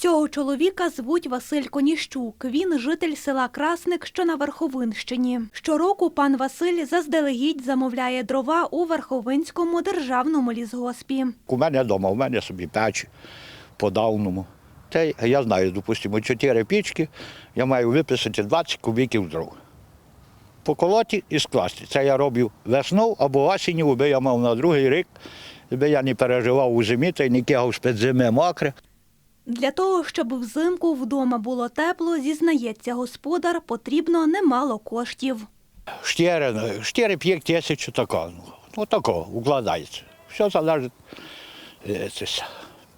Цього чоловіка звуть Василь Коніщук. Він житель села Красник, що на Верховинщині. Щороку пан Василь заздалегідь замовляє дрова у Верховинському державному лісгоспі. У мене вдома, у мене собі печ по давному. Й я знаю, допустимо, чотири пічки, я маю виписати 20 кубиків дров. Поколоти і скласти. Це я роблю весною або осінню, аби я мав на другий рік, аби я не переживав у зимі та й не кигав з-під зими мокре. Для того, щоб взимку вдома було тепло, зізнається господар, потрібно немало коштів. Штіри, штіри п'ять тисяч такого. Ну, такого укладається. Все залежить е,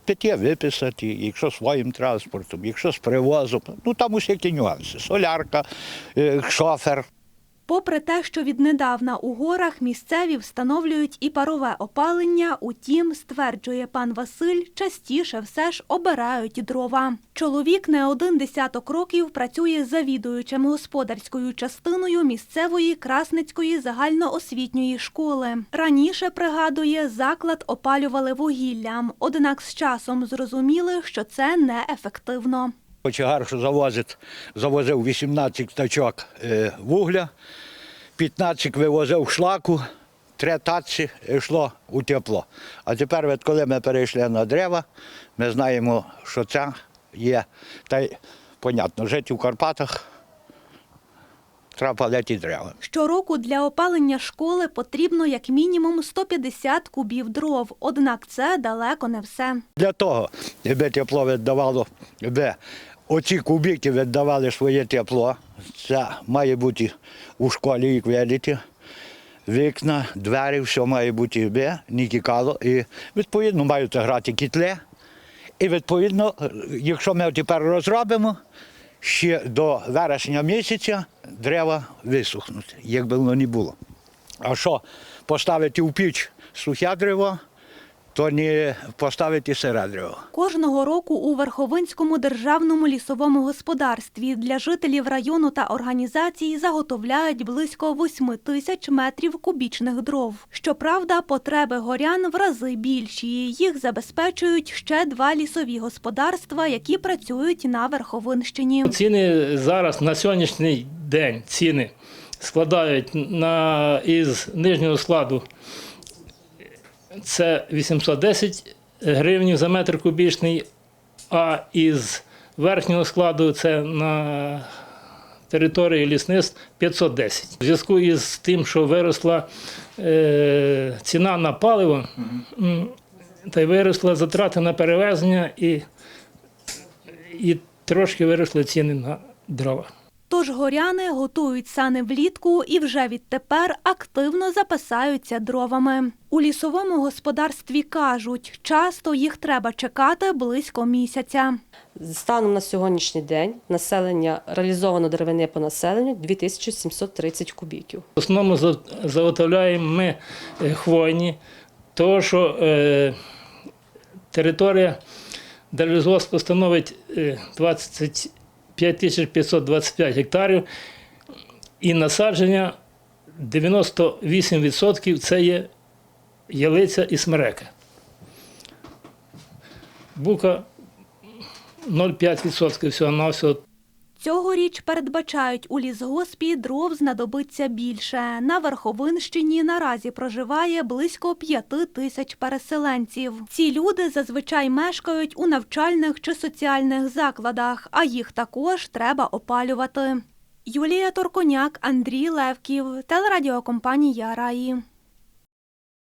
питє виписати, якщо своїм транспортом, якщо з привозом. Ну там усякі нюанси. Солярка, е, шофер. Попри те, що віднедавна у горах місцеві встановлюють і парове опалення, утім, стверджує пан Василь, частіше все ж обирають дрова. Чоловік не один десяток років працює завідуючим господарською частиною місцевої Красницької загальноосвітньої школи. Раніше пригадує, заклад опалювали вугіллям, однак з часом зрозуміли, що це неефективно. Кочегар, що завозить, завозив 18 тачок е, вугля, 15 вивозив шлаку, три таці йшло у тепло. А тепер, от коли ми перейшли на дерева, ми знаємо, що це є. Та й, понятно, жити в Карпатах дерева. Щороку для опалення школи потрібно як мінімум 150 кубів дров, однак це далеко не все. Для того, аби тепло віддавало, аби оці кубики віддавали своє тепло, це має бути у школі, як видите, вікна, двері, все має бути, аби не тікало. І відповідно мають грати кітли. І відповідно, якщо ми тепер розробимо, ще до вересня місяця дерева висохнуть, як би воно не було. А що поставити в піч сухе дерево, то не поставити дерево. Кожного року у Верховинському державному лісовому господарстві для жителів району та організацій заготовляють близько 8 тисяч метрів кубічних дров. Щоправда, потреби горян в рази більші. Їх забезпечують ще два лісові господарства, які працюють на Верховинщині. Ціни зараз на сьогоднішній день ціни складають на, із нижнього складу це 810 гривень за метр кубічний, а із верхнього складу це на території лісництв 510. У зв'язку із тим, що виросла е, ціна на паливо, та й виросла затрати на перевезення і, і трошки виросли ціни на дрова. Тож горяни готують сани влітку і вже відтепер активно запасаються дровами. У лісовому господарстві кажуть, часто їх треба чекати близько місяця. Станом на сьогоднішній день населення реалізовано деревини по населенню 2730 кубіків. В основному заготовляємо ми е, хвойні, тому що е, територія деревозку становить 20 е, 5525 гектарів і насадження 98% це є ялиця і смерека. Бука 0,5% всього на всього. Цьогоріч передбачають у лісгоспі дров знадобиться більше. На Верховинщині наразі проживає близько п'яти тисяч переселенців. Ці люди зазвичай мешкають у навчальних чи соціальних закладах, а їх також треба опалювати. Юлія Торконяк, Андрій Левків, телерадіокомпанія Раї.